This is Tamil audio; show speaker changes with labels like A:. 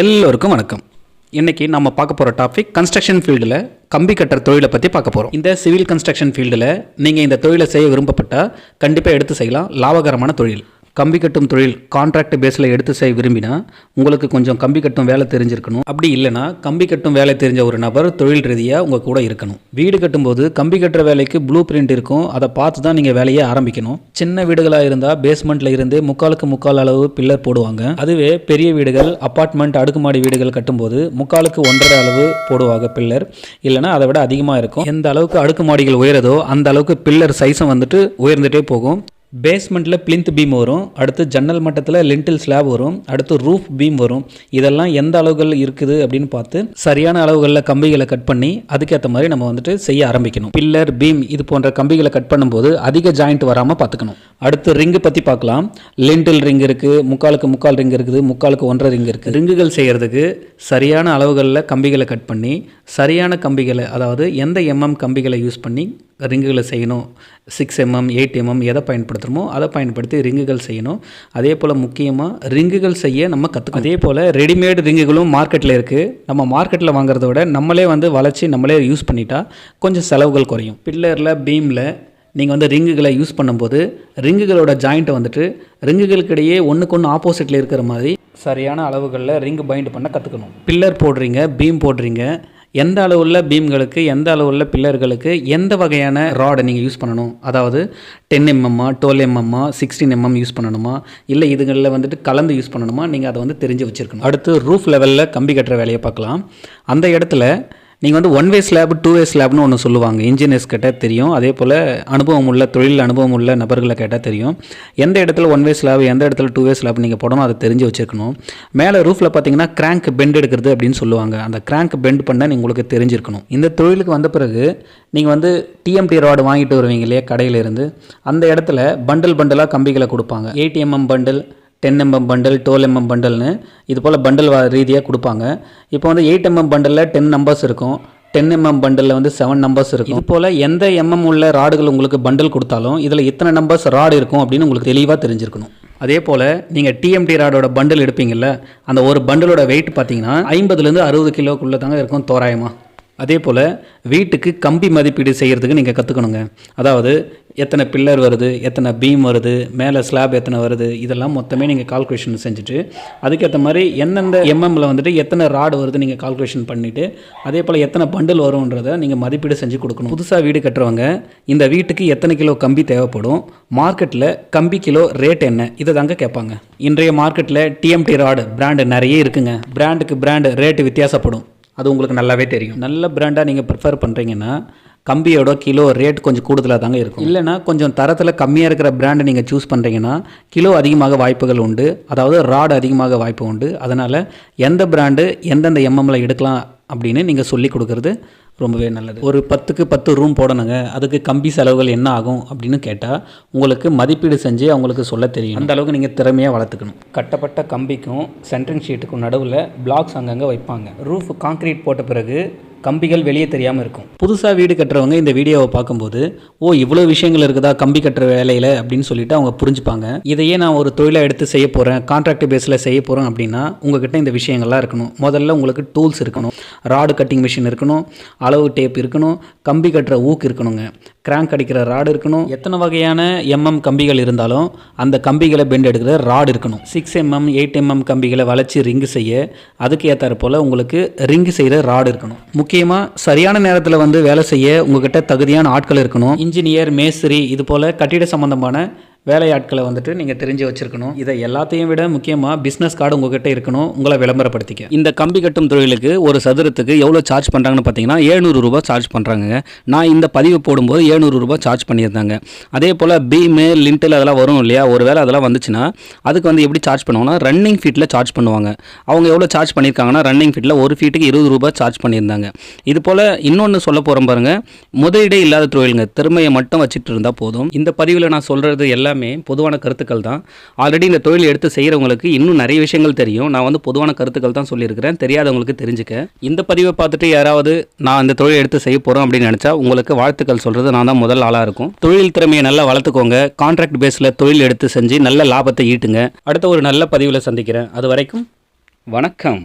A: எல்லோருக்கும் வணக்கம். இன்றைக்கி நம்ம பார்க்க போகிற டாபிக் கன்ஸ்ட்ரக்ஷன் ஃபீல்டில் கம்பி கட்டுற தொழிலை பற்றி பார்க்க போகிறோம் இந்த சிவில் கன்ஸ்ட்ரக்ஷன் ஃபீல்டில் நீங்கள் இந்த தொழிலை செய்ய விரும்பப்பட்டால் கண்டிப்பாக எடுத்து செய்யலாம். லாபகரமான தொழில். கம்பி கட்டும் தொழில் கான்ட்ராக்ட் பேஸில் எடுத்து செய்ய விரும்பினா உங்களுக்கு கொஞ்சம் கம்பி கட்டும் வேலை தெரிஞ்சிருக்கணும். அப்படி இல்லைனா கம்பி கட்டும் வேலை தெரிஞ்ச ஒரு நபர் தொழில் ரீதியாக உங்கள் கூட இருக்கணும். வீடு கட்டும்போது கம்பி கட்டுற வேலைக்கு ப்ளூ பிரிண்ட் இருக்கும். அதை பார்த்து தான் நீங்கள் வேலையை ஆரம்பிக்கணும். சின்ன வீடுகளாக இருந்தால் பேஸ்மெண்ட்டில் இருந்து முக்காலுக்கு முக்கால் அளவு பில்லர் போடுவாங்க. அதுவே பெரிய வீடுகள் அப்பார்ட்மெண்ட் அடுக்குமாடி வீடுகள் கட்டும்போது முக்காலுக்கு ஒன்றரை அளவு போடுவாங்க பில்லர் இல்லைனா அதை விட அதிகமாக இருக்கும். எந்த அளவுக்கு அடுக்குமாடிகள் உயரதோ அந்த அளவுக்கு பில்லர் சைஸும் வந்துட்டு உயர்ந்துட்டே போகும். பேஸ்மெண்ட்டில் பிளிந்த் பீம் வரும் அடுத்து ஜன்னல் மட்டத்தில் லிண்டில் ஸ்லாப் வரும் அடுத்து ரூஃப் பீம் வரும். இதெல்லாம் எந்த அளவுகள் இருக்குது அப்படின்னு பார்த்து சரியான அளவுகளில் கம்பிகளை கட் பண்ணி அதுக்கேற்ற மாதிரி நம்ம வந்துட்டு செய்ய ஆரம்பிக்கணும். பில்லர் பீம் இது போன்ற கம்பிகளை கட் பண்ணும்போது அதிக ஜாயிண்ட் வராமல் பார்த்துக்கணும். அடுத்து ரிங்கு பற்றி பார்க்கலாம். லிண்டில் ரிங் இருக்குது முக்காலுக்கு முக்கால் ரிங் இருக்குது முக்காலுக்கு ஒன்றரை ரிங் இருக்குது ரிங்குகள் செய்கிறதுக்கு சரியான அளவுகளில் கம்பிகளை கட் பண்ணி சரியான கம்பிகளை அதாவது எந்த எம்எம் கம்பிகளை யூஸ் பண்ணி ரிங்குகளை செய்யணும்? சிக்ஸ் எம்எம் எயிட் எம்எம் எதை பயன்படுத்துகிறோமோ அதை பயன்படுத்தி ரிங்குகள் செய்யணும். அதே போல் முக்கியமாக ரிங்குகள் செய்ய நம்ம கற்றுக்கணும் அதே போல் ரெடிமேட் ரிங்குகளும் மார்க்கெட்டில் இருக்குது நம்ம மார்க்கெட்டில் வாங்குறத விட நம்மளே வந்து வளைச்சி நம்மளே யூஸ் பண்ணிட்டா கொஞ்சம் செலவுகள் குறையும். பில்லரில் பீமில் நீங்கள் வந்து ரிங்குகளை யூஸ் பண்ணும்போது ரிங்குகளோட ஜாயிண்ட்டை வந்துட்டு ரிங்குகளுக்கு இடையே ஒன்றுக்கு ஒன்று ஆப்போசிட்டில் இருக்கிற மாதிரி சரியான அளவுகளில் ரிங்கு பைண்ட் பண்ண கற்றுக்கணும் பில்லர் போடுறீங்க பீம் போடுறீங்க எந்த அளவுள்ள பீம்களுக்கு எந்த அளவுள்ள பில்லர்களுக்கு எந்த வகையான ராடை நீங்கள் யூஸ் பண்ணணும்? அதாவது டென் எம்எம்மா டுவெல் எம்எம்மா சிக்ஸ்டீன் எம்எம் யூஸ் பண்ணணுமா? இல்லை இதுகளில் வந்துட்டு கலந்து யூஸ் பண்ணணுமா? நீங்கள் அதை வந்து தெரிஞ்சு வச்சுருக்கணும். அடுத்து ரூஃப் லெவலில் கம்பி கட்டுற வேலையை பார்க்கலாம். அந்த இடத்துல நீங்கள் வந்து one way slab two way ஸ்லாப்னு ஒன்று சொல்லுவாங்க. இன்ஜினியர்ஸ் கேட்டால் தெரியும். அதே போல் அனுபவம் உள்ள தொழில் அனுபவம் உள்ள நபர்களை கேட்டால் தெரியும். எந்த இடத்துல ஒன் வே ஸ்லாப் எந்த இடத்துல டூ வே ஸ்லாப் நீங்கள் போடணும் அதை தெரிஞ்சு வச்சுருக்கணும். மேலே ரூஃபில் பார்த்தீங்கன்னா கிராங்க் பெண்ட் எடுக்கிறது அப்படின்னு சொல்லுவாங்க. அந்த கிராங்க் பெண்ட் பண்ண நீங்கள் உங்களுக்கு தெரிஞ்சிருக்கணும். இந்த தொழிலுக்கு வந்த பிறகு நீங்கள் வந்து டிஎம்டி ராடு வாங்கிட்டு வருவீங்க இல்லையா கடையிலேருந்து அந்த இடத்துல பண்டில் பண்டிலாக கம்பிகளை கொடுப்பாங்க. Eight MM bundle ten MM bundle twelve MM பண்டல்னு இது போல் பண்டல் ரீதியாக கொடுப்பாங்க. இப்போ வந்து எயிட் எம்எம் பண்டலில் டென் நம்பர்ஸ் இருக்கும். டென் எம்எம் பண்டலில் வந்து செவன் நம்பர்ஸ் இருக்கும். இது போல் எந்த எம்எம் உள்ள ராடுகள் உங்களுக்கு பண்டல் கொடுத்தாலும் இதில் இத்தனை நம்பர்ஸ் ராடு இருக்கும் அப்படின்னு உங்களுக்கு தெளிவாக தெரிஞ்சிருக்கணும். அதே போல் நீங்கள் டிஎம்டி ராடோட பண்டில் எடுப்பீங்கள்ல அந்த ஒரு பண்டலோட வெயிட் பார்த்தீங்கன்னா ஐம்பதுலேருந்து அறுபது கிலோக்குள்ளே தாங்க இருக்கும் தோராயமாக அதே போல் வீட்டுக்கு கம்பி மதிப்பீடு செய்கிறதுக்கு நீங்கள் கற்றுக்கணுங்க அதாவது எத்தனை பில்லர் வருது எத்தனை பீம் வருது மேலே ஸ்லாப் எத்தனை வருது இதெல்லாம் மொத்தமே நீங்கள் கால்குலேஷன் செஞ்சுட்டு அதுக்கேற்ற மாதிரி எந்தெந்த எம்எம்மில் வந்துட்டு எத்தனை ராடு வருது நீங்கள் கால்குலேஷன் பண்ணிவிட்டு அதே போல் எத்தனை பண்டில் வரும்ன்றதை நீங்கள் மதிப்பீடு செஞ்சு கொடுக்கணும். புதுசாக வீடு கட்டுறவங்க இந்த வீட்டுக்கு எத்தனை கிலோ கம்பி தேவைப்படும் மார்க்கெட்டில் கம்பி கிலோ ரேட் என்ன இதை தாங்க கேட்பாங்க. இன்றைய மார்க்கெட்டில் டிஎம்டி ராடு பிராண்டு நிறைய இருக்குங்க. பிராண்டுக்கு பிராண்டு ரேட்டு வித்தியாசப்படும். அது உங்களுக்கு நல்லாவே தெரியும். நல்ல பிராண்டாக நீங்கள் ப்ரிஃபர் பண்ணுறீங்கன்னா கம்பியோட கிலோ ரேட் கொஞ்சம் கூடுதலாக தாங்க இருக்கும். இல்லைனா கொஞ்சம் தரத்தில் கம்மியாக இருக்கிற பிராண்டை நீங்கள் சூஸ் பண்ணுறீங்கன்னா கிலோ அதிகமாக வாய்ப்புகள் உண்டு. அதாவது ராடு அதிகமாக வாய்ப்பு உண்டு. அதனால் எந்த பிராண்டு எந்தெந்த எம்எம்ல எடுக்கலாம் அப்படின்னு நீங்கள் சொல்லி கொடுக்குறது ரொம்பவே நல்லது. ஒரு பத்துக்கு பத்து ரூம் போடணுங்க. அதுக்கு கம்பி செலவுகள் என்ன ஆகும் அப்படின்னு கேட்டால் உங்களுக்கு மதிப்பீடு செஞ்சு அவங்களுக்கு சொல்ல தெரியும். அந்த அளவுக்கு நீங்கள் திறமையாக வளர்த்துக்கணும். கட்டப்பட்ட கம்பிக்கும் சென்ட்ரிங் ஷீட்டுக்கும் நடுவில் பிளாக்ஸ் அங்கங்கே வைப்பாங்க. ரூஃப் கான்க்ரீட் போட்ட பிறகு கம்பிகள் வெளியே தெரியாமல் இருக்கும். புதுசாக வீடு கட்டுறவங்க இந்த வீடியோவை பார்க்கும்போது ஓ இவ்வளோ விஷயங்கள் இருக்குதா? கம்பி கட்டுற வேலையில்? அப்படின்னு சொல்லிட்டு அவங்க புரிஞ்சுப்பாங்க. இதையே நான் ஒரு தொழிலை எடுத்து செய்ய போகிறேன் கான்ட்ராக்ட் பேஸில் செய்ய போகிறேன் அப்படின்னா உங்ககிட்ட இந்த விஷயங்கள்லாம் இருக்கணும். முதல்ல உங்களுக்கு டூல்ஸ் இருக்கணும். ராடு கட்டிங் மிஷின் இருக்கணும் அளவு டேப் இருக்கணும் கம்பி கட்டுற ஊக்கு இருக்கணுங்க. கிராங்க் அடிக்கிற ராடு இருக்கணும். எத்தனை வகையான எம்எம் கம்பிகள் இருந்தாலும் அந்த கம்பிகளை பெண்ட் எடுக்கிற ராடு இருக்கணும். சிக்ஸ் எம்எம் எயிட் எம்எம் கம்பிகளை வளைச்சி ரிங்கு செய்ய அதுக்கு ஏற்றாறு போல் உங்களுக்கு ரிங்கு செய்கிற ராடு இருக்கணும். முக்கிய முக்கியமாக சரியான நேரத்தில் வந்து வேலை செய்ய உங்ககிட்ட தகுதியான ஆட்கள் இருக்கணும். இன்ஜினியர் மேஸ்திரி இது போல் கட்டிட சம்பந்தமான வேலையாட்களை வந்துட்டு நீங்கள் தெரிஞ்சு வச்சுருக்கணும். இதை எல்லாத்தையும் விட முக்கியமாக பிஸ்னஸ் கார்டு உங்ககிட்ட இருக்கணும். உங்களை விளம்பரப்படுத்திக்க. இந்த கம்பி கட்டும் தொழிலுக்கு ஒரு சதுரத்துக்கு எவ்வளோ சார்ஜ் பண்ணுறாங்கன்னு பார்த்தீங்கன்னா ஏழ்நூறு ரூபாய் சார்ஜ் பண்ணுறாங்க நான் இந்த பதிவு போடும்போது ஏழ்நூறு ரூபாய் சார்ஜ் பண்ணியிருந்தாங்க. அதே போல் பீமு லிண்டில் அதெல்லாம் வரும் இல்லையா? ஒரு வேளை அதெல்லாம் வந்துச்சுன்னா அதுக்கு வந்து எப்படி சார்ஜ் பண்ணுவாங்கன்னா ரன்னிங் ஃபீட்டில் சார்ஜ் பண்ணுவாங்க. அவங்க எவ்வளோ சார்ஜ் பண்ணியிருக்காங்கன்னா ரன்னிங் ஃபீட்டில் ஒரு ஃபீட்டுக்கு இருபது ரூபாய் சார்ஜ் பண்ணியிருந்தாங்க. இது போல் இன்னொன்று சொல்ல போகிறோம் பாருங்கள் முதலீடே இல்லாத தொழிலுங்க. திறமையை மட்டும் வச்சுட்டு இருந்தால் போதும். இந்த பதிவில் நான் சொல்கிறது எல்லாமே பொதுவான கருத்துக்கள் தான். ஆல்ரெடி இந்த தொழில் எடுத்து செய்கிறவங்களுக்கு இன்னும் நிறைய விஷயங்கள் தெரியும். நான் வந்து பொதுவான கருத்துக்கள் தான் சொல்லியிருக்கிறேன். தெரியாதவங்களுக்கு தெரிஞ்சுக்க. இந்த பதிவை பார்த்துட்டு யாராவது நான் இந்த தொழில் எடுத்து செய்ய போகிறோம் அப்படின்னு நினச்சா உங்களுக்கு வாழ்த்துக்கள் சொல்கிறது நான் தான் முதல் ஆளாக இருக்கும். தொழில் திறமையை நல்லா வளர்த்துக்கோங்க. கான்ட்ராக்ட் பேஸில் தொழில் எடுத்து செஞ்சு நல்ல லாபத்தை ஈட்டுங்க. அடுத்த ஒரு நல்ல பதிவில் சந்திக்கிறேன். அது வரைக்கும் வணக்கம்.